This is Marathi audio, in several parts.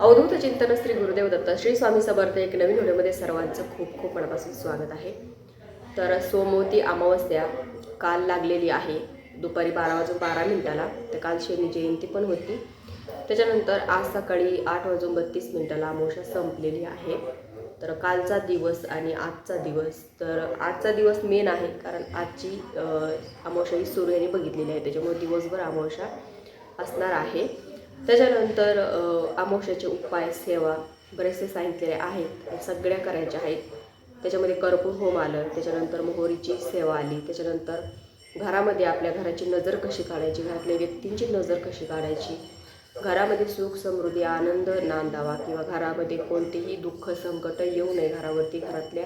अवधूत चिंतन श्री गुरुदेव दत्त श्री स्वामी समर्थ एक नवीन व्हिडिओमध्ये सर्वांचं खूप खूप मनापासून स्वागत आहे. तर सोमवती अमावस्या काल लागलेली आहे. दुपारी बारा वाजून बारा मिनिटाला. तर काल शनी जयंती पण होती. त्याच्यानंतर आज सकाळी आठ वाजून बत्तीस मिनिटाला अमावस्या संपलेली आहे. तर कालचा दिवस आणि आजचा दिवस. तर आजचा दिवस मेन आहे कारण आजची अमावस्या ही सूर्याने बघितलेली आहे. त्याच्यामुळे दिवसभर अमावस्या असणार आहे. त्याच्यानंतर अ, उपाय सेवा बरेचसे सांगितलेले आहेत. सगळ्या करायच्या आहेत. त्याच्यामध्ये कर्पूर होम आलं त्याच्यानंतर मोहोरीची सेवा आली त्याच्यानंतर घरामध्ये आपल्या घराची नजर कशी काढायची घरातल्या व्यक्तींची नजर कशी काढायची? घरामध्ये सुख समृद्धी आनंद नांदावा किंवा घरामध्ये कोणतेही दुःख संकट येऊ नये घरावरती घरातल्या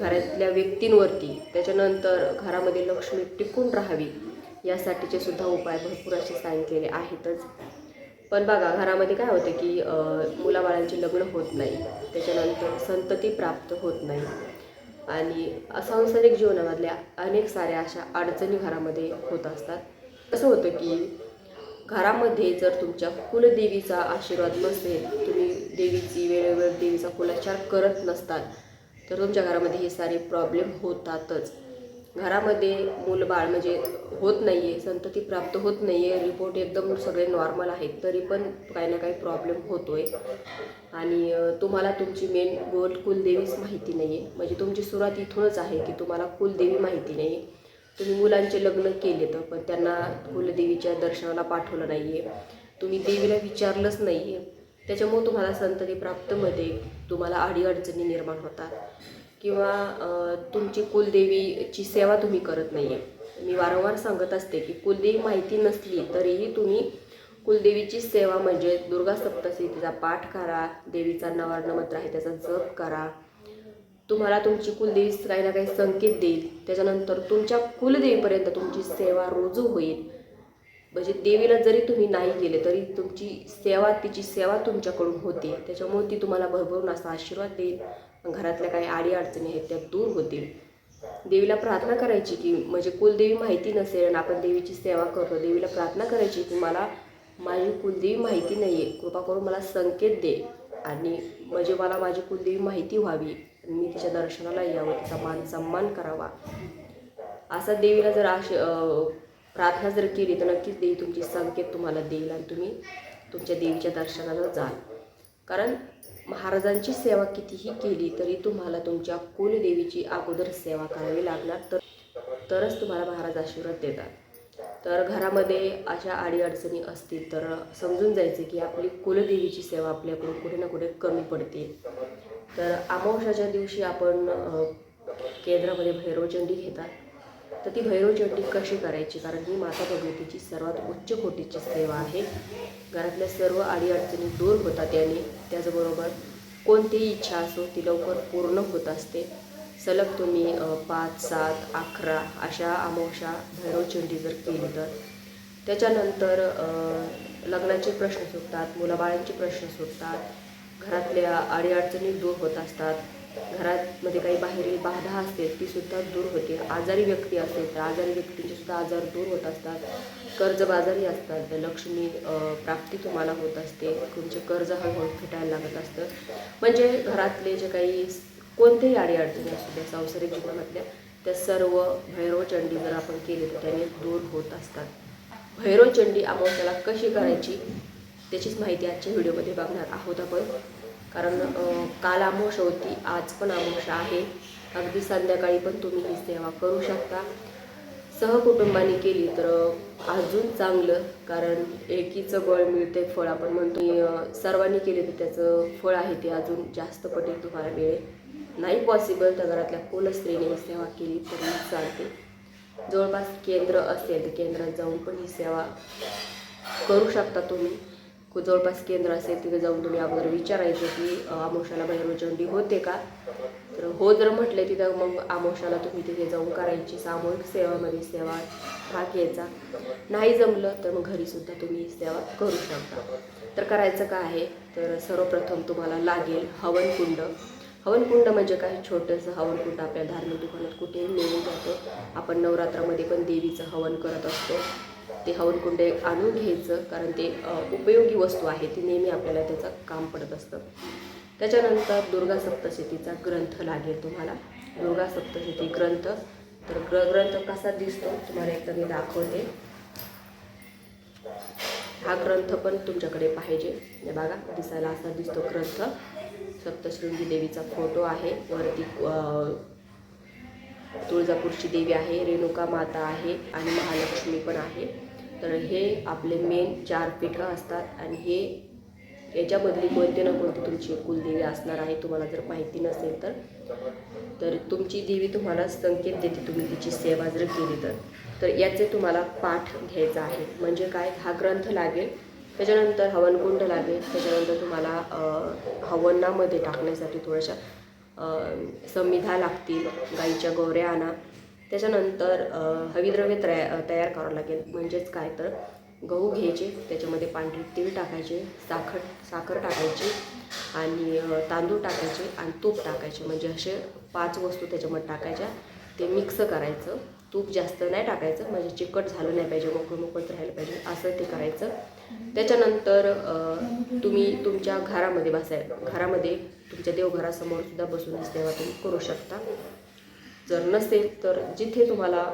घरातल्या व्यक्तींवरती. त्याच्यानंतर घरामध्ये लक्ष्मी टिकून राहावी यासाठीचे सुद्धा उपाय भरपूर असे सांगितलेले आहेतच. पण बघा घरामध्ये काय होतं की मुलाबाळांची मुलाबाळांचे लग्न होत नाही. त्याच्यानंतर संतती प्राप्त होत नाही. आणि सांसारिक जीवनामधल्या अनेक साऱ्या अशा अडचणी घरामध्ये होत असतात. असं होतं की घरामध्ये जर तुमच्या कुलदेवीचा आशीर्वाद नसेल तुम्ही देवीची वेळोवेळ देवीचा कुलाचार करत नसतात तर तुमच्या घरामध्ये हे सारे प्रॉब्लेम होतातच. घरामध्ये मूलबाळ म्हणजे होत नाही आहे संतती प्राप्त होत नाही आहे रिपोर्ट एकदम सगळे नॉर्मल आहेत तरी पण काही ना काही प्रॉब्लेम होतो आहे आणि तुम्हाला तुमची मेन गोल कुलदेवीच माहिती नाही आहे म्हणजे तुमची सुरुवात इथूनच आहे की तुम्हाला कुलदेवी माहिती नाही आहे तुम्ही मुलांचे लग्न केले तर पण त्यांना कुलदेवीच्या दर्शनाला पाठवलं नाही आहे तुम्ही देवीला विचारलंच नाही आहे त्याच्यामुळे तुम्हाला संतती प्राप्तमध्ये तुम्हाला अडीअडचणी निर्माण होतात. किंवा तुमची कुलदेवीची सेवा तुम्ही करत नाही आहे मी वारंवार सांगत असते की कुलदेवी माहिती नसली तरीही तुम्ही कुलदेवीची सेवा म्हणजे दुर्गा सप्तशी तिचा पाठ करा देवीचा नवार्ण मंत्र आहे त्याचा जप करा. तुम्हाला तुमची कुलदेवी काही ना काही संकेत देईल. त्याच्यानंतर तुमच्या कुलदेवीपर्यंत तुमची सेवा रुजू होईल. म्हणजे देवीला जरी तुम्ही नाही गेले तरी तुमची सेवा तिची सेवा तुमच्याकडून होते. त्याच्यामुळे ती तुम्हाला भरभरून असा आशीर्वाद देईल. घरातल्या काही आडी अडचणी आहेत त्या दूर होतील. देवीला प्रार्थना करायची की म्हणजे कुलदेवी माहिती नसेल आणि आपण देवीची सेवा करतो देवीला प्रार्थना करायची की मला माझी कुलदेवी माहिती नाही आहे कृपा करून मला संकेत दे. आणि म्हणजे मला माझी कुलदेवी माहिती व्हावी. मी तिच्या दर्शनाला यावं तिचा मान सन्मान करावा. असा देवीला जर आश प्रार्थना जर केली तर नक्कीच देवी तुमची संकेत तुम्हाला देईल आणि तुम्ही तुमच्या देवीच्या दर्शनाला जाल. कारण महाराजांची सेवा कितीही केली तरी तुम्हाला तुमच्या कुलदेवीची अगोदर सेवा करावी लागणार तर तरच तुम्हाला महाराज आशीर्वाद देतात. तर घरामध्ये अशा अडीअडचणी असतील तर समजून जायचं की आपली कुलदेवीची सेवा आपल्याकडून कुठे ना कुठे कमी पडते. तर अमावश्याच्या दिवशी आपण केंद्रामध्ये भैरवचंडी घेतात. तर ती भैरवचंडी कशी करायची? कारण ही माता भगवतीची सर्वात उच्च कोटीची सेवा आहे. घरातल्या सर्व अडीअडचणी दूर होतात याने. त्याचबरोबर कोणतीही इच्छा असो ती लवकर पूर्ण होत असते. सलग तुम्ही पाच सात अकरा अशा अमावस्या भैरवचंडी जर केली तर. त्याच्यानंतर लग्नाचे प्रश्न सुटतात मुलाबाळांचे प्रश्न सुटतात घरातल्या अडीअडचणी दूर होत असतात. घरामध्ये काही बाहेरील बाधा असते ती सुद्धा दूर होते. आजारी व्यक्ती असेल तर आजारी व्यक्तींचे सुद्धा आजार दूर होत असतात. कर्जबाजारी असतात. तर लक्ष्मी प्राप्ती तुम्हाला होत असते. तुमचे कर्ज हळूहळू फिटायला लागत असतं. म्हणजे घरातले जे काही कोणत्याही कोणतेही अडीअडचणी असू द्या सांसारिक जीवनातल्या त्या सर्व भैरवचंडी जर आपण केली तर त्याने दूर होत असतात. भैरवचंडी अमावस्याला कशी करायची त्याचीच माहिती आजच्या व्हिडिओमध्ये बघणार आहोत आपण. कारण काल अमावस्या होती आज पण अमावस्या आहे. अगदी संध्याकाळी पण तुम्ही ही सेवा करू शकता. सहकुटुंबाने केली तर अजून चांगलं. कारण एकीचं बळ मिळते फळ आपण म्हणतो. सर्वांनी केले तर त्याचं फळ आहे ते अजून जास्त पटेल तुम्हाला मिळेल. नाही पॉसिबल तर घरातल्या कुलस्त्रीने ही सेवा केली तरी चालते. जवळपास केंद्र असेल तर केंद्रात जाऊन पण ही सेवा करू शकता तुम्ही. जवळपास केंद्र असेल तिथे जाऊन तुम्ही अगोदर विचारायचं की आमोशाला भैरवचंडी होते का? तर हो जर म्हटले तिथं मग आमोशाला तुम्ही तिथे जाऊन करायची सामूहिक सेवामध्ये सेवा भाग घ्यायचा. नाही जमलं तर मग घरीसुद्धा तुम्ही सेवा करू शकता. तर करायचं काय आहे? तर सर्वप्रथम तुम्हाला लागेल हवनकुंड. हवनकुंड म्हणजे काय? छोटंसं हवनकुंड आपल्या धार्मिक दुकानात कुठेही मिळून जातं. आपण नवरात्रामध्ये पण देवीचं हवन करत असतो. ते हवनकुंडे आणून घ्यायचं कारण ते उपयोगी वस्तू आहे. ती नेहमी आपल्याला त्याचं काम पडत असतं. त्याच्यानंतर दुर्गा सप्तशतीचा ग्रंथ लागेल तुम्हाला. दुर्गा सप्तशती ग्रंथ. तर ग्र ग्रंथ कसा दिसतो? तुम्हाला एकदा मी दाखवते. हा ग्रंथ पण तुमच्याकडे पाहिजे. हे बघा दिसायला असा दिसतो ग्रंथ. सप्तशृंगी देवीचा फोटो आहे. वरती तुळजापूरची देवी आहे. रेणुका माता आहे. आणि महालक्ष्मी पण आहे. तर हे आपले मेन चार पीठं असतात आणि हे याच्यामधली कोणती ना कोणती तुमची कुलदेवी असणार आहे तुम्हाला जर माहिती नसेल तर. तर तुमची देवी तुम्हाला संकेत देते तुम्ही तिची सेवा जर केली तर. तर याचे तुम्हाला पाठ घ्यायचा आहे. म्हणजे काय? हा ग्रंथ लागेल. त्याच्यानंतर हवनकुंड लागेल. त्याच्यानंतर तुम्हाला हवनामध्ये टाकण्यासाठी थोड्याशा संविधा लागतील. गाईच्या गोवऱ्या आणा. त्याच्यानंतर हवीद्रव्य तया तयार करावं लागेल. म्हणजेच काय तर गहू घ्यायचे त्याच्यामध्ये पांढरी तीळ टाकायचे साखर साखर टाकायची आणि तांदूळ टाकायचे आणि तूप टाकायचे. म्हणजे असे पाच वस्तू त्याच्यामध्ये टाकायच्या. ते मिक्स करायचं. तूप जास्त नाही टाकायचं. म्हणजे चिकट झालं नाही पाहिजे मोकळं मोकळंच राहायला पाहिजे असं ते करायचं. त्याच्यानंतर तुम्ही तुमच्या घरामध्ये बसाय घरामध्ये तुमच्या देवघरासमोर सुद्धा तेव्हा तुम्ही करू शकता. जर नसेल तर जिथे तुम्हाला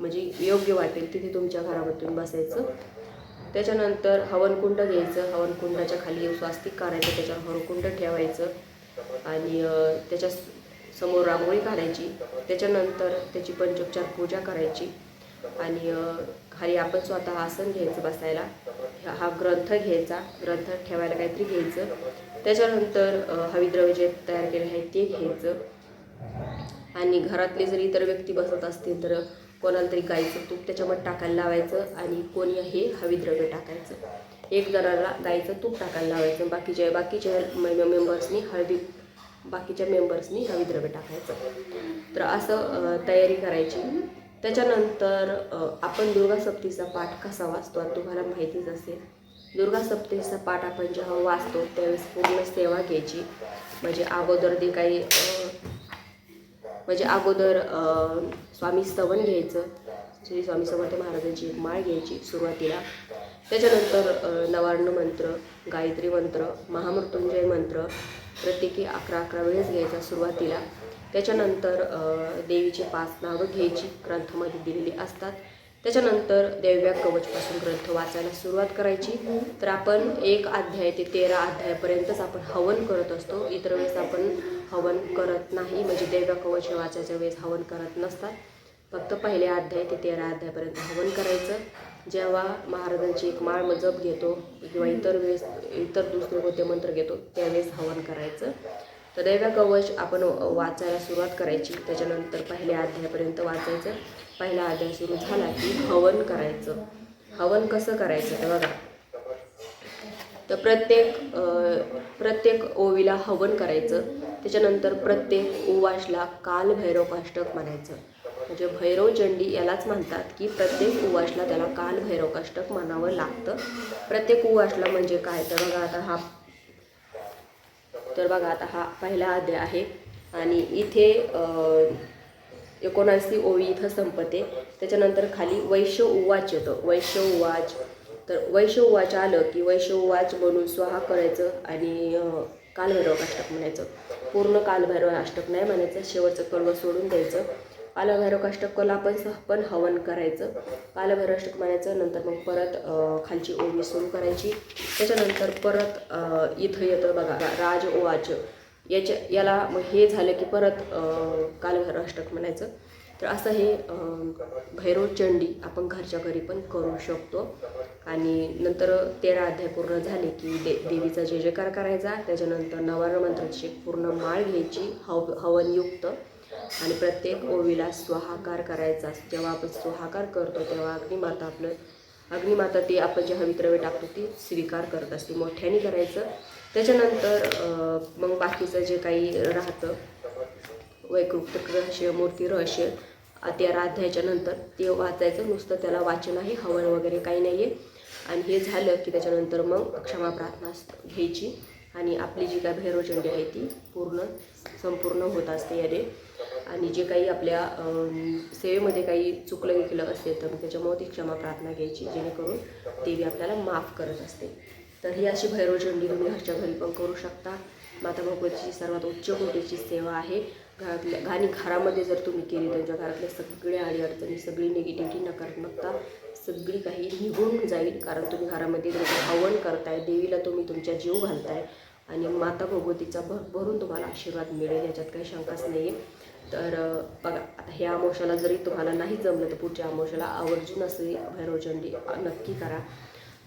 म्हणजे योग्य वाटेल तिथे तुमच्या घरामध्ये तुम्ही बसायचं. त्याच्यानंतर हवनकुंड घ्यायचं. हवनकुंडाच्या खाली स्वास्तिक काढायचं. त्याच्यावर हवनकुंड ठेवायचं. आणि त्याच्यासमोर रांगोळी काढायची. त्याच्यानंतर त्याची पंचोपचार पूजा करायची. आणि खाली आपण स्वतः आसन घ्यायचं बसायला. हा- ग्रंथ घ्यायचा. ग्रंथ ठेवायला काहीतरी घ्यायचं. त्याच्यानंतर अ, जे तयार केले आहे ते घ्यायचं. आणि घरातले जर इतर व्यक्ती बसत असतील तर कोणाला तरी गाईचं तूप त्याच्यामध्ये टाकायला लावायचं आणि कोणी हे हवीद्रव्य टाकायचं. एक जणाला गाईचं तूप टाकायला लावायचं. बाकीच्या बाकीच्या मेंबर्सनी हळदी बाकीच्या मेंबर्सनी हवीद्रव्य टाकायचं. तर असं तयारी करायची. त्याच्यानंतर आपण दुर्गा सप्तीचा पाठ कसा वाचतो आणि तुम्हाला माहितीच असेल. दुर्गा सप्तीचा पाठ आपण जेव्हा वाचतो त्यावेळेस पूर्ण सेवा घ्यायची. म्हणजे अगोदर जे काही म्हणजे अगोदर स्वामी स्तवन घ्यायचं. श्री स्वामी समर्थ महाराजांची एक माळ घ्यायची सुरुवातीला. त्याच्यानंतर नवार्ण मंत्र गायत्री मंत्र महामृत्युंजय मंत्र प्रत्येकी अकरा अकरा वेळेस घ्यायचा सुरुवातीला. त्याच्यानंतर देवीचे देवीची पाच नावं घ्यायची. ग्रंथामध्ये दिलेली असतात. त्याच्यानंतर देव्या कवचपासून ग्रंथ वाचायला सुरुवात करायची. तर आपण एक अध्याय ते तेरा अध्यायापर्यंतच आपण हवन करत असतो. इतर वेळेस आपण हवन करत नाही. म्हणजे देव्या कवच हे वाचायच्या वेळेस हवन करत नसतात. फक्त पहिले अध्याय ते तेरा अध्यायापर्यंत हवन करायचं. जेव्हा महाराजांची एक माळ जप घेतो किंवा इतर वेळेस इतर दुसरे कोणते मंत्र घेतो त्यावेळेस हवन करायचं. तर दैव्या कवच आपण वाचायला सुरुवात करायची. त्याच्यानंतर पहिल्या अध्यायापर्यंत वाचायचं. पहिला अध्याय सुरू झाला की हवन करायचं. हवन कसं करायचं ते बघा. तर प्रत्येक प्रत्येक ओवीला हवन करायचं. त्याच्यानंतर प्रत्येक उवासला कालभैरव काष्टक म्हणायचं. म्हणजे भैरव चंडी यालाच म्हणतात की प्रत्येक उवासला त्याला कालभैरव काष्टक म्हणावं लागतं. प्रत्येक उवासला म्हणजे काय? तर बघा आता हा तर बघा आता हा पहिला अध्याय आहे. आणि इथे एकोणासी ओवी इथं संपते. त्याच्यानंतर खाली वैश्य उवाच येतं. वैश्य उवाच. तर वैश्य उवाच आलं की वैश्य उवाच बनून स्वाहा करायचं आणि कालभैरव अष्टक म्हणायचं. पूर्ण कालभैरव अष्टक नाही म्हणायचं. शेवटचं कडवं सोडून द्यायचं. कालभैरव अष्टकला आपण सह पण हवन करायचं. कालभैरव अष्टक म्हणायचं. नंतर मग परत खालची ओळी सुरू करायची. त्याच्यानंतर परत इथं येतं बघा राज ओवाच याच्या याला मग हे झालं की परत अं, कालभैरव अष्टक म्हणायचं. तर असं हे भैरव चंडी आपण घरच्या घरी पण करू शकतो. आणि नंतर तेरा अध्याय पूर्ण झाले की दे देवीचा जय जयकार करायचा. त्याच्यानंतर नवार्ण मंत्राची पूर्ण माळ घ्यायची हव हवनयुक्त. आणि प्रत्येक ओवीला स्वाहाकार करायचा. जेव्हा आपण स्वाहाकार करतो तेव्हा अग्निमाता आपलं अग्निमाता ती आपण जे हवित्रवे टाकतो ती स्वीकार करत असते. मोठ्याने करायचं. त्याच्यानंतर मग बाकीचं जे काही राहतं वैकृत रहस्य मूर्ती रहस्य ते राध्याच्या नंतर ते वाचायचं. नुसतं त्याला वाचन आहे हवन वगैरे काही नाही आहे आणि हे झालं की त्याच्यानंतर मग क्षमा प्रार्थना घ्यायची. आणि आपली जी काय भैरवचंडी आहे ती पूर्ण संपूर्ण होत असते याने. आणि जे काही आपल्या सेवेमध्ये काही चुकलं गेलं असेल तर त्याच्यामुळे ती क्षमा प्रार्थना घ्यायची जेणेकरून देवी आपल्याला माफ करत असते. तर ही अशी भैरवचंडी तुम्ही घरच्या घरी पण करू शकता. माता भगवतीची सर्वात उच्च कोटीची सेवा आहे. घरातल्या आणि घरामध्ये जर तुम्ही केली तुमच्या घरातल्या सगळ्या अडीअडचणी सगळी निगेटिव्हिटी नकारात्मकता सगळी काही निघून जाईल. कारण तुम्ही घरामध्ये तुमचं हवन करताय देवीला तुम्ही तुमच्या जीव घालताय आणि माता भगवतीचा भरभरून तुम्हाला आशीर्वाद मिळेल याच्यात काही शंकाच नाही आहे तर बघा आता ह्या अमावशाला जरी तुम्हाला नाही जमलं तर पुढच्या अमावशाला आवर्जून असे भैरवचंडी नक्की करा.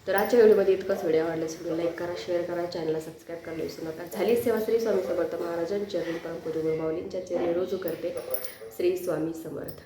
तर आजच्या व्हिडिओमध्ये इतकंच व्हिडिओ आवडल्यास व्हिडिओ लाईक करा शेअर करा चॅनलला सबस्क्राईब करायला विसरू नका. झाली सेवा श्री स्वामी समर्थ महाराजांच्या चरणी परमपूज्य माऊलींच्या चरणी रोजू करते श्री स्वामी समर्थ.